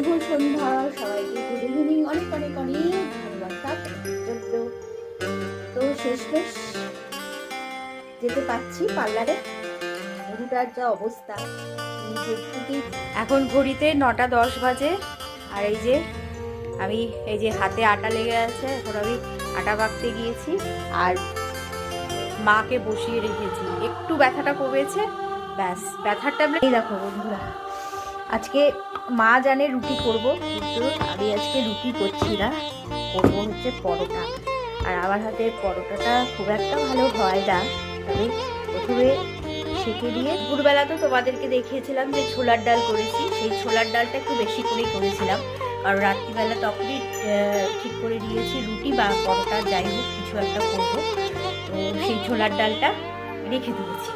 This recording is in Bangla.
শুভ সন্ধ্যা, সবাইকে গুড ইভিনিং অনেক অনেক অনেক চলল তো শেষমেশ যেতে পারছি পার্লারে। মেরুটার যা অবস্থা এখন ঘড়িতে নটা দশ বাজে। আর এই যে আমি, এই যে হাতে আটা লেগে আছে, এখন আমি আটা মাখতে গিয়েছি। আর মাকে বসিয়ে রেখেছি। একটু ব্যথাটা কমেছে, ব্যাস, ব্যথার ট্যাবলেট এই দেখো বন্ধুরা আজকে মা জানে রুটি করব, কিন্তু আমি আজকে রুটি করছি না। করব হচ্ছে পরোটা। আর আমার হাতে পরোটাটা খুব একটা ভালো হয় না। তবে প্রথমে সেঁকে দিয়ে দুপুরবেলা তো তোমাদেরকে দেখিয়েছিলাম যে ছোলার ডাল করেছি। সেই ছোলার ডালটা একটু বেশি করেই করেছিলাম। আর রাত্রিবেলা তখনই ঠিক করে নিয়েছি রুটি বা পরোটা, যাই হোক, কিছু একটা করব। তো সেই ছোলার ডালটা রেখে দিয়েছি।